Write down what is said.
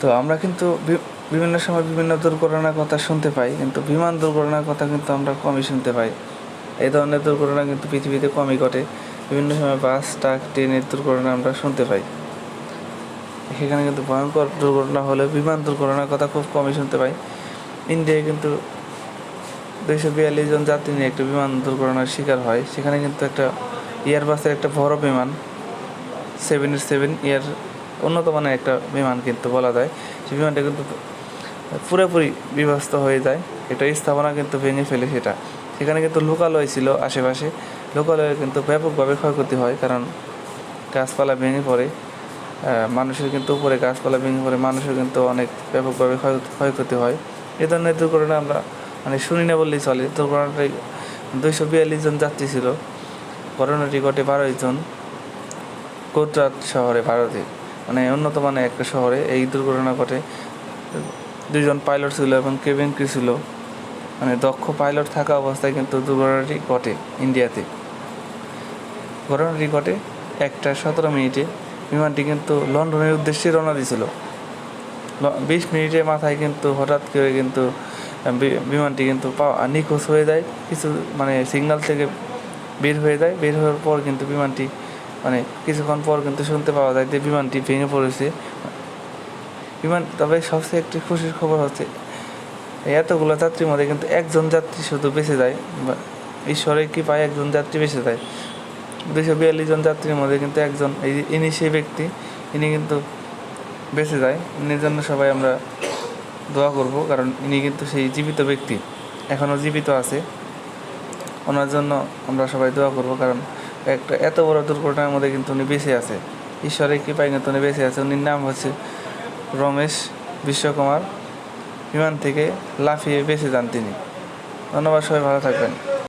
তো আমরা কিন্তু বিভিন্ন সময় বিভিন্ন দুর্ঘটনার কথা শুনতে পাই, কিন্তু বিমান দুর্ঘটনার কথা কিন্তু আমরা কমই শুনতে পাই। এই ধরনের দুর্ঘটনা কিন্তু পৃথিবীতে কমই ঘটে। বিভিন্ন সময় বাস, ট্রাক, ট্রেনের দুর্ঘটনা আমরা শুনতে পাই। সেখানে কিন্তু ভয়ঙ্কর দুর্ঘটনা হলে বিমান দুর্ঘটনার কথা খুব কমই শুনতে পাই। ইন্ডিয়ায় কিন্তু দুইশো বিয়াল্লিশ জন যাত্রী নিয়ে একটা বিমান দুর্ঘটনার শিকার হয়। সেখানে কিন্তু একটা এয়ারবাসের একটা বড় বিমান, সেভেন সেভেন ইয়ার উন্নত মানের একটা বিমান কিন্তু বলা যায়। সেই বিমানটা কিন্তু পুরোপুরি বিভস্ত হয়ে যায়। এটা স্থাপনা কিন্তু ভেঙে ফেলে সেটা। সেখানে কিন্তু লোকালয় ছিল আশেপাশে। লোকালয়ে কিন্তু ব্যাপকভাবে ক্ষয়ক্ষতি হয় কারণ গাছপালা ভেঙে পড়ে। মানুষের কিন্তু উপরে গাছপালা ভেঙে পড়ে। মানুষের কিন্তু অনেক ব্যাপকভাবে ক্ষয়, ক্ষয়ক্ষতি হয়। এ ধরনের দুর্ঘটনা আমরা মানে শুনি না বললেই চলে। দুর্ঘটনাটাই দুইশো বিয়াল্লিশ জন যাত্রী ছিল। ঘটনাটি ঘটে বারোই জন গুজরাট শহরে, ভারতে। মানে উন্নত মানের একটা শহরে এই দুর্ঘটনা ঘটে। দুইজন পাইলট ছিল এবং কেবিন ক্রু ছিল। মানে দক্ষ পাইলট থাকা অবস্থায় কিন্তু দুর্ঘটনাটি ঘটে ইন্ডিয়াতে। ঘটনাটি ঘটে একটা সতেরো মিনিটে। বিমানটি কিন্তু লন্ডনের উদ্দেশ্যে রওনা দিয়েছিল। বিশ মিনিটের মাথায় কিন্তু হঠাৎ করে কিন্তু বিমানটি কিন্তু নিখোঁজ হয়ে যায়। কিছু মানে সিগন্যাল থেকে বের হয়ে যায়। বের হওয়ার পর কিন্তু বিমানটি মানে কিছুক্ষণ পর কিন্তু শুনতে পাওয়া যায় যে বিমানটি ভেঙে পড়েছে। বিমান, তবে সবচেয়ে একটি খুশির খবর হচ্ছে, এতগুলো যাত্রীর মধ্যে কিন্তু একজন যাত্রী শুধু বেঁচে যায়। ঈশ্বরের কি পায় একজন যাত্রী বেঁচে যায়। দুশো বিয়াল্লিশ জন যাত্রীর মধ্যে কিন্তু একজন, এই ইনি সেই ব্যক্তি, ইনি কিন্তু বেঁচে যায়। ইনির জন্য সবাই আমরা দোয়া করব, কারণ ইনি কিন্তু সেই জীবিত ব্যক্তি এখনও জীবিত আছে। ওনার জন্য আমরা সবাই দোয়া করব, কারণ একটা এত বড় দুর্ঘটনার মধ্যে কিন্তু উনি বেঁচে আছে। ঈশ্বরের কৃপায় কিন্তু উনি বেঁচে আছে। উনির নাম হচ্ছে রমেশ বিশ্বকুমার। বিমান থেকে লাফিয়ে বেঁচে যান তিনি। ধন্যবাদ, সবাই ভালো থাকবেন।